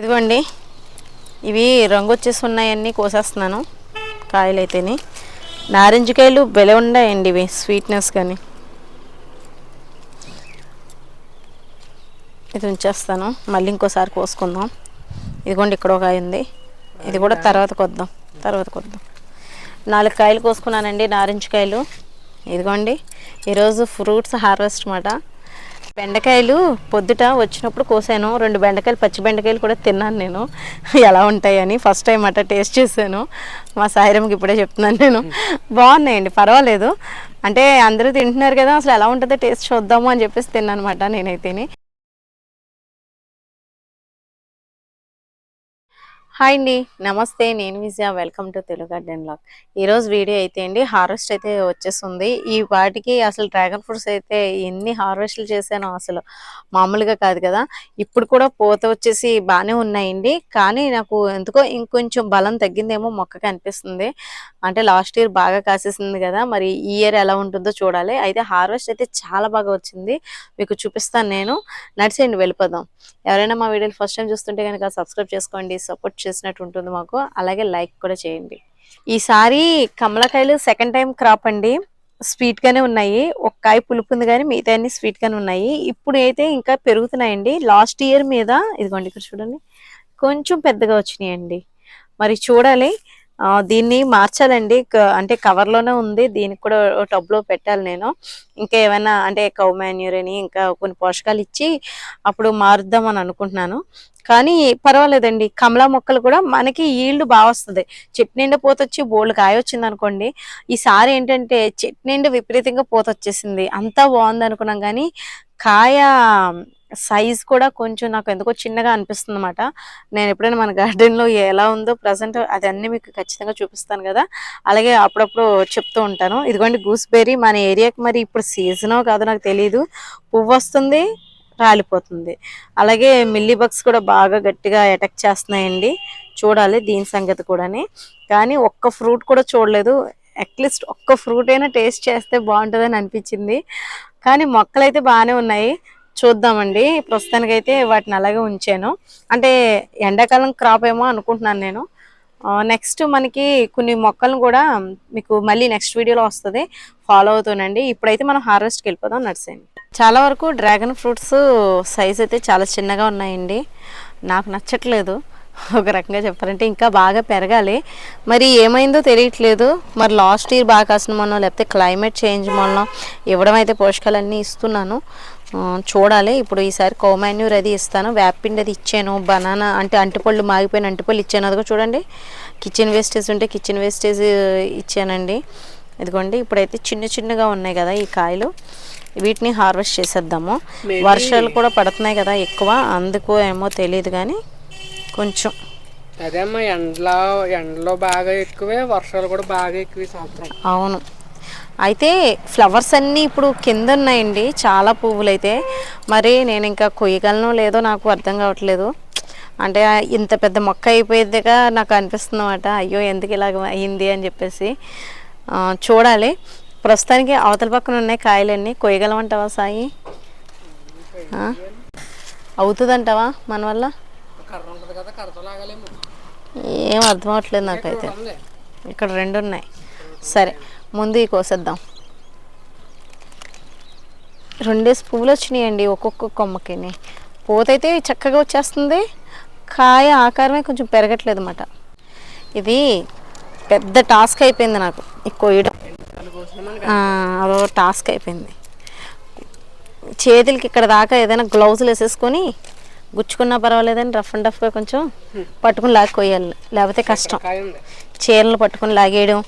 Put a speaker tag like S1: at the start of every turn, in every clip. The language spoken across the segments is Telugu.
S1: ఇదిగోండి ఇవి రంగు వచ్చేసి ఉన్నాయన్నీ కోసేస్తున్నాను కాయలు అయితేని నారింజ కాయలు బెల ఉన్నాయండి ఇవి స్వీట్నెస్ కానీ ఇది ఉంచేస్తాను మళ్ళీ ఇంకోసారి కోసుకుందాం. ఇదిగోండి ఇక్కడ ఒక కాయ ఉంది. ఇది కూడా తర్వాత కొద్దాం తర్వాత కొద్దాం. నాలుగు కాయలు కోసుకున్నానండి నారింజ కాయలు ఇదిగోండి ఈరోజు ఫ్రూట్స్ హార్వెస్ట్ మాట. బెండకాయలు పొద్దుట వచ్చినప్పుడు కోసాను. రెండు బెండకాయలు పచ్చి బెండకాయలు కూడా తిన్నాను నేను. ఎలా ఉంటాయని ఫస్ట్ టైం అట్ట టేస్ట్ చేశాను. మా సాయిరంకి ఇప్పుడే చెప్తున్నాను నేను. బాగున్నాయండి పర్వాలేదు. అంటే అందరూ తింటున్నారు కదా అసలు ఎలా ఉంటుందో టేస్ట్ చూద్దాము అని చెప్పేసి తిన్నాను అనమాట నేనైతేని. హాయ్ అండి. నమస్తే నేను Vijaya. Welcome to Telugu garden log ఈరోజు వీడియో అయితే అండి హార్వెస్ట్ అయితే వచ్చేస్తుంది. ఈ వాటికి అసలు డ్రాగన్ ఫ్రూట్స్ అయితే ఎన్ని హార్వెస్ట్లు చేశానో అసలు మామూలుగా కాదు కదా. ఇప్పుడు కూడా పూత వచ్చేసి బాగానే ఉన్నాయండి. కానీ నాకు ఎందుకో ఇంకొంచెం బలం తగ్గిందేమో మొక్కకి అనిపిస్తుంది. అంటే లాస్ట్ ఇయర్ బాగా కాసేసింది కదా. మరి ఈ ఇయర్ ఎలా ఉంటుందో చూడాలి. అయితే హార్వెస్ట్ అయితే చాలా బాగా వచ్చింది. మీకు చూపిస్తాను నేను. నడిచేయండి వెళ్ళిపోదాం. ఎవరైనా మా వీడియోలు ఫస్ట్ టైం చూస్తుంటే కనుక సబ్స్క్రైబ్ చేసుకోండి సపోర్ట్ చేసినట్టు ఉంటుంది మాకు. అలాగే లైక్ కూడా చేయండి. ఈసారి కమలకాయలు సెకండ్ టైం క్రాప్ అండి. స్వీట్ గానే ఉన్నాయి. ఒక కాయ పులుపు ఉంది కానీ మిగతా అన్ని స్వీట్ గానే ఉన్నాయి. ఇప్పుడు అయితే ఇంకా పెరుగుతున్నాయండి. లాస్ట్ ఇయర్ మీద ఇదిగోండి ఇక్కడ చూడండి కొంచెం పెద్దగా వచ్చినాయండి. మరి చూడాలి. దీన్ని మార్చాలండి. క- అంటే కవర్లోనే ఉంది. దీనికి కూడా టబ్లో పెట్టాలి నేను. ఇంకా ఏమైనా అంటే కౌ మాన్యూర్ అని ఇంకా కొన్ని పోషకాలు ఇచ్చి అప్పుడు మారుద్దాం అని అనుకుంటున్నాను. కానీ పర్వాలేదండి. కమలా మొక్కలు కూడా మనకి ఈల్డ్ బాగా వస్తుంది చెట్టు నిండా పూత వచ్చి బోల్డ్ కాయ వచ్చింది అనుకోండి ఈసారి ఏంటంటే చెట్టు నిండా విపరీతంగా పూత వచ్చేసింది అంతా బాగుంది అనుకున్నాం కానీ కాయ సైజ్ కూడా కొంచెం నాకు ఎందుకో చిన్నగా అనిపిస్తుంది అనమాట నేను ఎప్పుడైనా మన గార్డెన్లో ఎలా ఉందో ప్రజెంట్ అది అన్ని మీకు ఖచ్చితంగా చూపిస్తాను కదా. అలాగే అప్పుడప్పుడు చెప్తూ ఉంటాను. ఇదిగోండి గూస్బెర్రీ మన ఏరియాకి మరి ఇప్పుడు సీజనో కాదో నాకు తెలియదు పువ్వు వస్తుంది రాలిపోతుంది. అలాగే మిల్లీ బగ్స్ కూడా బాగా గట్టిగా అటాక్ చేస్తున్నాయండి. చూడాలి దీని సంగతి కూడాని. కానీ ఒక్క ఫ్రూట్ కూడా చూడలేదు. అట్లీస్ట్ ఒక్క ఫ్రూట్ అయినా టేస్ట్ చేస్తే బాగుంటుందని అనిపించింది. కానీ మొక్కలైతే బాగానే ఉన్నాయి. చూద్దామండి. ప్రస్తుతానికైతే వాటిని అలాగే ఉంచాను. అంటే ఎండాకాలం క్రాప్ ఏమో అనుకుంటున్నాను నేను. నెక్స్ట్ మనకి కొన్ని మొక్కలను కూడా మీకు మళ్ళీ నెక్స్ట్ వీడియోలో వస్తుంది. ఫాలో అవుతానండి. ఇప్పుడైతే మనం హార్వెస్ట్కి వెళ్ళిపోదాం నడిసేయండి చాలా వరకు డ్రాగన్ ఫ్రూట్స్ సైజ్ అయితే చాలా చిన్నగా ఉన్నాయండి. నాకు నచ్చట్లేదు. ఒక రకంగా చెప్పాలంటే ఇంకా బాగా పెరగాలి. మరి ఏమైందో తెలియట్లేదు. మరి లాస్ట్ ఇయర్ బాగా కాసిన మొన్న లేకపోతే క్లైమేట్ చేంజ్ మొన్న ఇవ్వడం అయితే పోషకాలన్నీ ఇస్తున్నాను. చూడాలి. ఇప్పుడు ఈసారి కోమాన్యూర్ అది ఇస్తాను. వేపిండి అది ఇచ్చాను. బనానా అంటే అంటిపళ్ళు మాగిపోయిన అంటిపళ్ళు ఇచ్చాను. అదిగో చూడండి. కిచెన్ వేస్టేజ్ ఉంటే కిచెన్ వేస్టేజ్ ఇచ్చానండి. ఇదిగోండి. ఇప్పుడైతే చిన్న చిన్నగా ఉన్నాయి కదా ఈ కాయలు. వీటిని హార్వెస్ట్ చేసేద్దాము. వర్షాలు కూడా పడుతున్నాయి కదా ఎక్కువ. అందుకు ఏమో తెలియదు కానీ కొంచెం.
S2: అదే అమ్మా ఎండలో ఎండలో బాగా ఎక్కువే వర్షాలు కూడా బాగా ఎక్కువ సంవత్సరం.
S1: అవును. అయితే ఫ్లవర్స్ అన్నీ ఇప్పుడు కింద ఉన్నాయండి. చాలా పువ్వులు అయితే మరి నేను ఇంకా కొయ్యగలను లేదో నాకు అర్థం కావట్లేదు. అంటే ఇంత పెద్ద మొక్క అయిపోయేదిగా నాకు అనిపిస్తుంది అనమాట అయ్యో ఎందుకు ఇలాగ అయింది అని చెప్పేసి. చూడాలి. ప్రస్తుతానికి అవతల పక్కన ఉన్నాయి కాయలన్నీ. కొయ్యగలమంటావా సాయి? అవుతుందంటావా మన వల్ల? ఏం అర్థం అవ్వట్లేదు నాకైతే. ఇక్కడ రెండు ఉన్నాయి. సరే. ముందు ఈ కోసేద్దాం. రెండేసి పువ్వులు వచ్చినాయండి ఒక్కొక్క కొమ్మకిని. పూతైతే చక్కగా వచ్చేస్తుంది. కాయ ఆకారమే కొంచెం పెరగట్లేదు అన్నమాట. ఇది పెద్ద టాస్క్ అయిపోయింది నాకు. ఈ కొయ్యడం. అదో టాస్క్ అయిపోయింది. చేతులకి ఇక్కడ దాకా ఏదైనా గ్లౌజులు వేసేసుకొని గుచ్చుకున్నా పర్వాలేదని రఫ్ అండ్ రఫ్గా కొంచెం పట్టుకుని లాగి కొయ్యాలి లేకపోతే కష్టం. చీరలు పట్టుకొని లాగేయడం.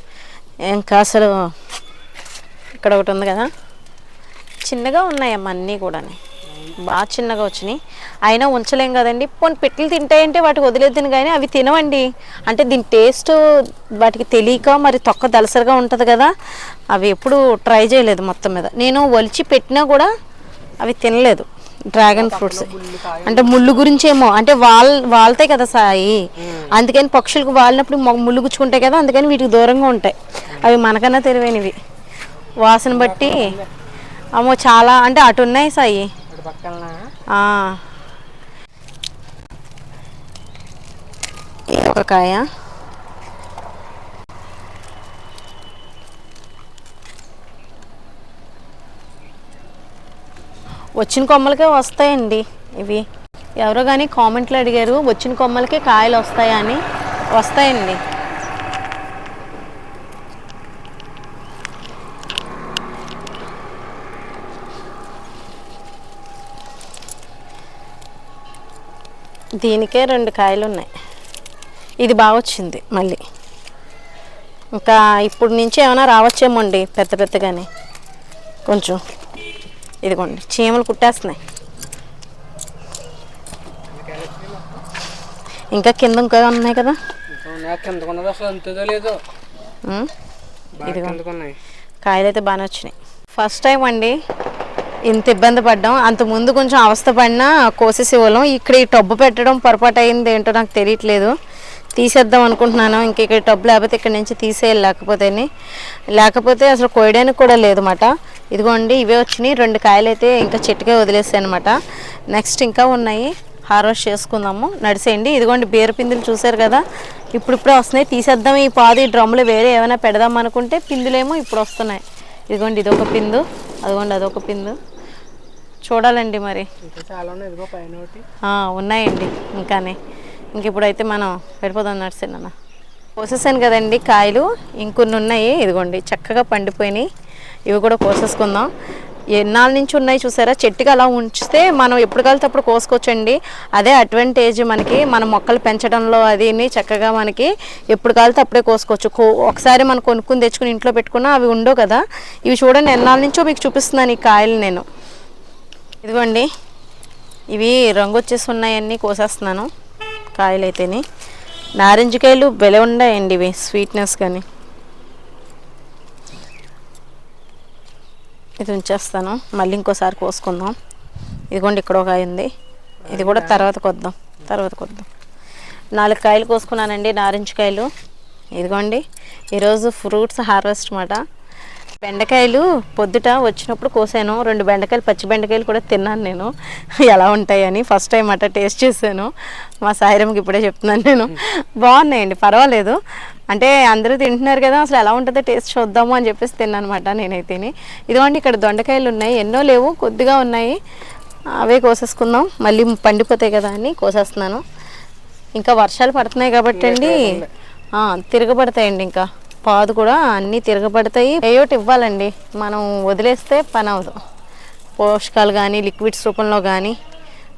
S1: ఇంకా అసలు ఇక్కడ ఒకటి ఉంది కదా. చిన్నగా ఉన్నాయమ్మా అన్నీ కూడా బాగా చిన్నగా వచ్చినాయి. అయినా ఉంచలేం కదండి. పోనీ పెట్టెలు తింటాయంటే వాటికి వదిలేద్దును కానీ అవి తినవండి. అంటే దీని టేస్ట్ వాటికి తెలియక మరి తొక్క దలసరిగా ఉంటుంది కదా. అవి ఎప్పుడు ట్రై చేయలేదు మొత్తం మీద. నేను ఒలిచి పెట్టినా కూడా అవి తినలేదు. Dragon fruits. అంటే ముళ్ళు గురించేమో. అంటే వాల్ వాళ్తాయి కదా సాయి. అందుకని పక్షులకు వాలినప్పుడు ముళ్ళు గుచ్చుకుంటాయి కదా అందుకని వీటికి దూరంగా ఉంటాయి. అవి మనకన్నా తెలివైనవి. వాసన బట్టి అమ్మో చాలా అంటే అటు ఉన్నాయి సాయి. ఒక కాయ? వచ్చిన కొమ్మలకే వస్తాయండి ఇవి. ఎవరో కానీ కామెంట్లు అడిగారు వచ్చిన కొమ్మలకే కాయలు వస్తాయా అని వస్తాయండి. దీనికే రెండు కాయలు ఉన్నాయి ఇది బాగా వచ్చింది మళ్ళీ. ఇంకా ఇప్పుడు నుంచి ఏమైనా రావచ్చేమోండి పెద్ద పెద్దగానే. కొంచెం. ఇదిగోండి చీమలు కుట్టేస్తున్నాయి. ఇంకా కింద ఇంకా ఉన్నాయి కదా? కాయలు అయితే బాగానే వచ్చినాయి. ఫస్ట్ టైం అండి ఇంత ఇబ్బంది పడ్డాం. అంత ముందు కొంచెం అవస్థ పడినా కోసేసి ఇవ్వలేం ఇక్కడ ఈ టబ్బు పెట్టడం పొరపాటు అయింది ఏంటో నాకు తెలియట్లేదు. తీసేద్దాం అనుకుంటున్నాను. ఇంక ఇక్కడ టబ్బు లేకపోతే ఇక్కడ నుంచి తీసేయాలి. లేకపోతేని. లేకపోతే అసలు కోయడానికి కూడా లేదు మాట ఇదిగోండి ఇవే వచ్చినాయి. రెండు కాయలు అయితే ఇంకా చెట్టుకే వదిలేసాయి అనమాట నెక్స్ట్ ఇంకా ఉన్నాయి. హార్వెస్ట్ చేసుకుందాము. నడిసేయండి. ఇదిగోండి బీర పిందులు చూసారు కదా? ఇప్పుడు ఇప్పుడే వస్తున్నాయి. తీసేద్దాం. ఈ పాది డ్రమ్ములు వేరే ఏమైనా పెడదాం అనుకుంటే పిందులేమో ఇప్పుడు వస్తున్నాయి. ఇదిగోండి ఇదొక పిందు. అదిగోండి అదొక పిందు. చూడాలండి మరి. ఉన్నాయండి. ఇంకానే. ఇంక ఇప్పుడైతే మనం వెళ్ళిపోదాం నడిసేనన్న కోసేసాను కదండి కాయలు ఇంకొన్ని ఉన్నాయి ఇదిగోండి చక్కగా పండిపోయినాయి. ఇవి కూడా కోసేసుకుందాం. ఎన్నాళ్ళ నుంచి ఉన్నాయి చూసారా? చెట్టుకి అలా ఉంచితే మనం ఎప్పుడు కలితే అప్పుడు కోసుకోవచ్చండి. అదే అడ్వాంటేజ్ మనకి మన మొక్కలు పెంచడంలో అది చక్కగా మనకి ఎప్పుడు కాలితే అప్పుడే కోసుకోవచ్చు. కో ఒకసారి మనం కొనుక్కుని తెచ్చుకుని ఇంట్లో పెట్టుకున్నా అవి ఉండవు కదా. ఇవి చూడండి ఎన్నాళ్ళ నుంచో మీకు చూపిస్తున్నాను ఈ కాయలు నేను. ఇదిగోండి ఇవి రంగు వచ్చేసి ఉన్నాయన్నీ కోసేస్తున్నాను. కాయలు అయితేనే నారింజ కాయలు బెల ఉన్నాయండి ఇవి స్వీట్నెస్ కానీ ఇది ఉంచేస్తాను. మళ్ళీ ఇంకోసారి కోసుకుందాం. ఇదిగోండి ఇక్కడ ఒక ఉంది ఇది కూడా తర్వాత కొద్దాం. తర్వాత కొద్దాం. నాలుగు కాయలు కోసుకున్నానండి నారింజ కాయలు ఇదిగోండి. ఈరోజు ఫ్రూట్స్ హార్వెస్ట్ మాట. బెండకాయలు పొద్దుట వచ్చినప్పుడు కోసాను. రెండు బెండకాయలు పచ్చి బెండకాయలు కూడా తిన్నాను నేను. ఎలా ఉంటాయని ఫస్ట్ టైం అట్ట టేస్ట్ చేశాను. మా సాయిరంకి ఇప్పుడే చెప్తున్నాను నేను. బాగున్నాయండి పర్వాలేదు. అంటే అందరూ తింటున్నారు కదా అసలు ఎలా ఉంటుందో టేస్ట్ చూద్దాము అని చెప్పేసి తిన్నాను అనమాట నేనైతేని. ఇదిగోండి ఇక్కడ దొండకాయలు ఉన్నాయి. ఎన్నో లేవు కొద్దిగా ఉన్నాయి. అవే కోసేసుకుందాం. మళ్ళీ పండిపోతాయి కదా అని కోసేస్తున్నాను. ఇంకా వర్షాలు పడుతున్నాయి కాబట్టి అండి. తిరగబడతాయండి ఇంకా. పాదు కూడా అన్నీ తిరగబడతాయి. ఏయోటి ఇవ్వాలండి. మనం వదిలేస్తే పని అవదు పోషకాలు కానీ లిక్విడ్స్ రూపంలో కానీ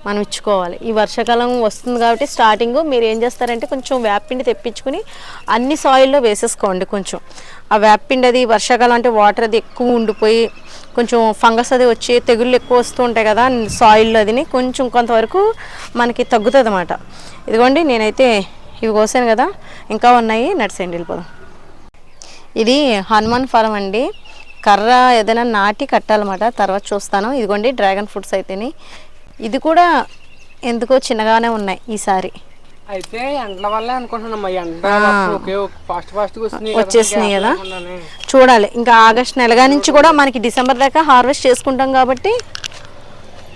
S1: మనం ఇచ్చుకోవాలి. ఈ వర్షాకాలం వస్తుంది కాబట్టి స్టార్టింగ్ మీరు ఏం చేస్తారంటే కొంచెం వేపిండి తెప్పించుకుని అన్ని సాయిల్లో వేసేసుకోండి కొంచెం. ఆ వేపిండి అది వర్షాకాలం అంటే వాటర్ అది ఎక్కువ ఉండిపోయి కొంచెం ఫంగస్ అది వచ్చి తెగుళ్ళు ఎక్కువ వస్తూ ఉంటాయి కదా సాయిల్లో అదిని కొంచెం కొంతవరకు మనకి తగ్గుతుంది అన్నమాట ఇదిగోండి నేనైతే ఇవి కోసాను కదా ఇంకా ఉన్నాయి. నడిసేయండి వెళ్ళిపోదాం. ఇది హనుమాన్ ఫలం అండి. కర్ర ఏదైనా నాటి కట్టాలన్నమాట. తర్వాత చూస్తాను. ఇదిగోండి డ్రాగన్ ఫ్రూట్స్ అయితేని. ఇది కూడా ఎందుకో చిన్నగానే ఉన్నాయి ఈసారి
S2: అయితే ఎండల వల్లే అనుకుంటున్నాం
S1: వచ్చేసినాయి కదా. చూడాలి. ఇంకా ఆగస్ట్ నెలగా నుంచి కూడా మనకి డిసెంబర్ దాకా హార్వెస్ట్ చేసుకుంటాం కాబట్టి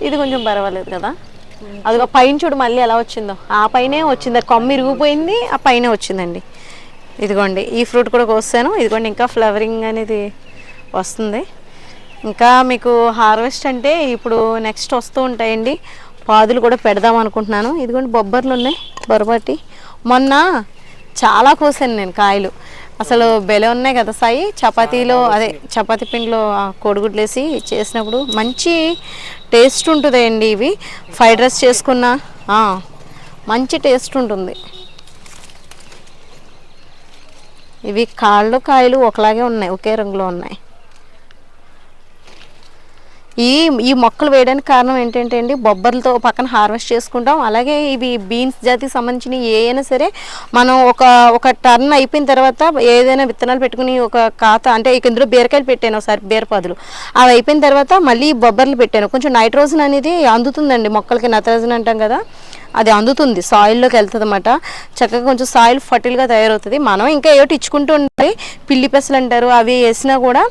S1: ఇది కొంచెం పర్వాలేదు కదా. అదిగో పైన చూడు మళ్ళీ ఎలా వచ్చిందో. ఆ పైనే వచ్చింది. కొమ్మ ఇరిగిపోయింది ఆ పైనే వచ్చిందండి. ఇదిగోండి ఈ ఫ్రూట్ కూడా కోస్తాను. ఇదిగోండి ఇంకా ఫ్లవరింగ్ అనేది వస్తుంది. ఇంకా మీకు హార్వెస్ట్ అంటే ఇప్పుడు నెక్స్ట్ వస్తూ ఉంటాయండి. పాదులు కూడా పెడదాం అనుకుంటున్నాను. ఇదిగోండి బొబ్బర్లు ఉన్నాయి బొరబాటి మొన్న చాలా కోసాను నేను కాయలు. అసలు బెల ఉన్నాయి కదా సాయి. చపాతీలో అదే చపాతీ పిండిలో కోడిగుడ్లు వేసి చేసినప్పుడు మంచి టేస్ట్ ఉంటుందండి ఇవి. ఫ్రైడ్ రైస్ చేసుకున్న మంచి టేస్ట్ ఉంటుంది. ఇవి కాళ్ళు కాయలు ఒకలాగే ఉన్నాయి ఒకే రంగులో ఉన్నాయి. ఈ ఈ మొక్కలు వేయడానికి కారణం ఏంటంటే అండి బొబ్బర్లతో పక్కన హార్వెస్ట్ చేసుకుంటాం. అలాగే ఇవి బీన్స్ జాతికి సంబంధించిన ఏ అయినా సరే మనం ఒక ఒక టర్న్ అయిపోయిన తర్వాత ఏదైనా విత్తనాలు పెట్టుకుని ఒక ఖాతా అంటే ఇక ఇందులో బీరకాయలు పెట్టాను ఒకసారి బీరపాదులు. అవి అయిపోయిన తర్వాత మళ్ళీ బొబ్బర్లు పెట్టాను. కొంచెం నైట్రోజన్ అనేది అందుతుందండి మొక్కలకి నత్రజన్ అంటాం కదా అది అందుతుంది సాయిల్లోకి వెళ్తుంది అనమాట చక్కగా కొంచెం సాయిల్ ఫర్టిల్గా తయారవుతుంది. మనం ఇంకా ఏమిటి ఇచ్చుకుంటూ ఉండాలి. పిల్లి పెసలు అంటారు అవి వేసినా కూడా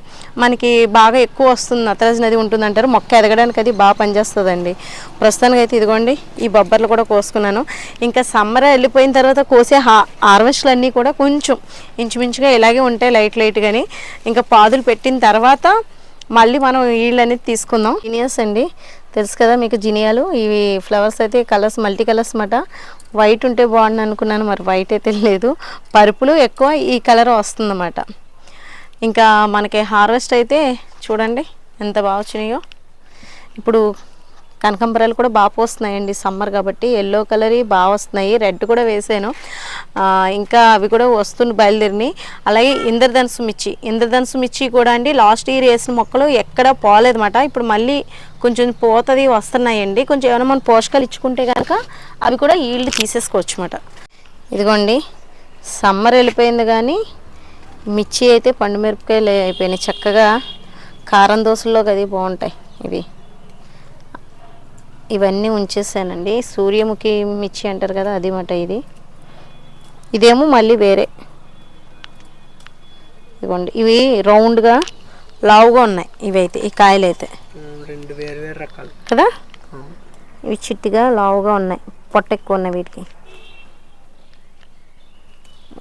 S1: మనకి బాగా ఎక్కువ వస్తుంది నత్రజన్ అది ఉంటుందంట అంటారు. మొక్క ఎదగడానికి అది బాగా పనిచేస్తుందండి. ప్రస్తుతానికి అయితే ఇదిగోండి ఈ బొబ్బర్లు కూడా కోసుకున్నాను. ఇంకా సమ్మర్ వెళ్ళిపోయిన తర్వాత కోసే హార్వెస్ట్లు అన్నీ కూడా కొంచెం ఇంచుమించుగా ఇలాగే ఉంటాయి లైట్ లైట్ కానీ ఇంకా పాదులు పెట్టిన తర్వాత మళ్ళీ మనం ఈళ్ళు అనేది తీసుకుందాం. జీనియస్ అండి. తెలుసు కదా మీకు జినియాలు? ఇవి ఫ్లవర్స్ అయితే కలర్స్ మల్టీ కలర్స్ మాట వైట్ ఉంటే బాగుండు అనుకున్నాను మరి వైట్ అయితే లేదు. పరుపులు ఎక్కువ ఈ కలర్ వస్తుందన్నమాట. ఇంకా మనకి హార్వెస్ట్ అయితే చూడండి. ఎంత బాగా వచ్చినాయో. ఇప్పుడు కనకంబరాలు కూడా బాగా పోస్తున్నాయండి సమ్మర్ కాబట్టి ఎల్లో కలర్ బాగా వస్తున్నాయి. రెడ్ కూడా వేసాను. ఇంకా అవి కూడా వస్తుంది బయలుదేరినాయి. అలాగే ఇంద్రధనుసు మిర్చి. ఇంద్రధనుసు మిర్చి కూడా అండి లాస్ట్ ఇయర్ వేసిన మొక్కలు ఎక్కడ పోలేదన్నమాట. ఇప్పుడు మళ్ళీ కొంచెం పోతుంది వస్తున్నాయండి. కొంచెం ఏమైనా మనం పోషకాలు ఇచ్చుకుంటే కనుక అవి కూడా ఈల్డ్ తీసేసుకోవచ్చు అన్నమాట ఇదిగోండి. సమ్మర్ వెళ్ళిపోయింది కానీ మిర్చి అయితే పండు మిరపకాయలు అయిపోయినాయి. చక్కగా కారం దోశల్లోకి అది బాగుంటాయి ఇవి. ఇవన్నీ ఉంచేసానండి. సూర్యముఖి మిర్చి అంటారు కదా అది మాట ఇది. ఇదేమో మళ్ళీ వేరే. ఇదిగోండి ఇవి రౌండ్గా లావుగా ఉన్నాయి ఇవైతే ఈ కాయలు అయితే కదా. ఇవి చిట్టిగా లావుగా ఉన్నాయి పొట్ట ఎక్కువ ఉన్నాయి వీటికి.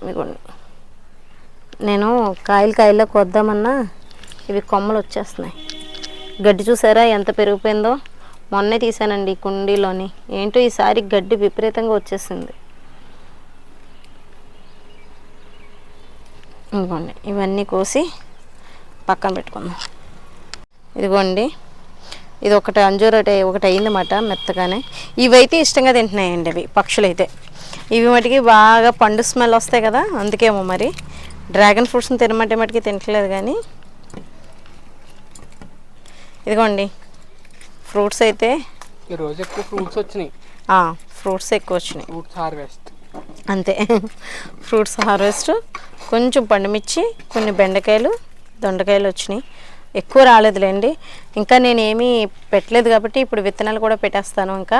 S1: ఇదిగోండి. నేను కాయలు కాయల్లో కొద్దామన్నా ఇవి కొమ్మలు వచ్చేస్తున్నాయి. గడ్డి చూసారా ఎంత పెరిగిపోయిందో? మొన్నే తీసానండి కుండీలోని. ఏంటో ఈసారి గడ్డి విపరీతంగా వచ్చేసింది. ఇదిగోండి ఇవన్నీ కోసి పక్కన పెట్టుకుందాం. ఇదిగోండి ఇది ఒకటి అంజూర ఒకటి ఒకటి అయిందన్నమాట మెత్తగానే. ఇవైతే ఇష్టంగా తింటున్నాయండి అవి పక్షులు అయితే ఇవి మటుకి బాగా పండు స్మెల్ వస్తాయి కదా అందుకేమో మరి. డ్రాగన్ ఫ్రూట్స్ని తినమంటే మటుకి తినట్లేదు కానీ ఇదిగోండి. ఫ్రూట్స్ అయితే
S2: ఈ రోజు ఎక్కువ ఫ్రూట్స్ వచ్చినాయి.
S1: ఫ్రూట్స్ ఎక్కువ వచ్చినాయి.
S2: Fruits harvest.
S1: అంతే. Fruits harvest. కొంచెం పండుమిర్చి కొన్ని బెండకాయలు దొండకాయలు వచ్చినాయి. ఎక్కువ రాలేదులేండి. ఇంకా నేను ఏమీ పెట్టలేదు కాబట్టి ఇప్పుడు విత్తనాలు కూడా పెట్టేస్తాను ఇంకా.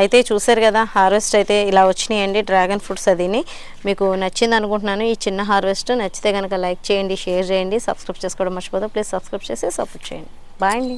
S1: అయితే చూసారు కదా హార్వెస్ట్ అయితే ఇలా వచ్చినాయండి డ్రాగన్ ఫ్రూట్స్ అదిని. మీకు నచ్చింది అనుకుంటున్నాను ఈ చిన్న హార్వెస్ట్ నచ్చితే కనుక లైక్ చేయండి షేర్ చేయండి సబ్స్క్రైబ్ చేసుకోవడం మర్చిపోదు ప్లీజ్ సబ్స్క్రైబ్ చేసి సపోర్ట్ చేయండి. బాయ్ అండి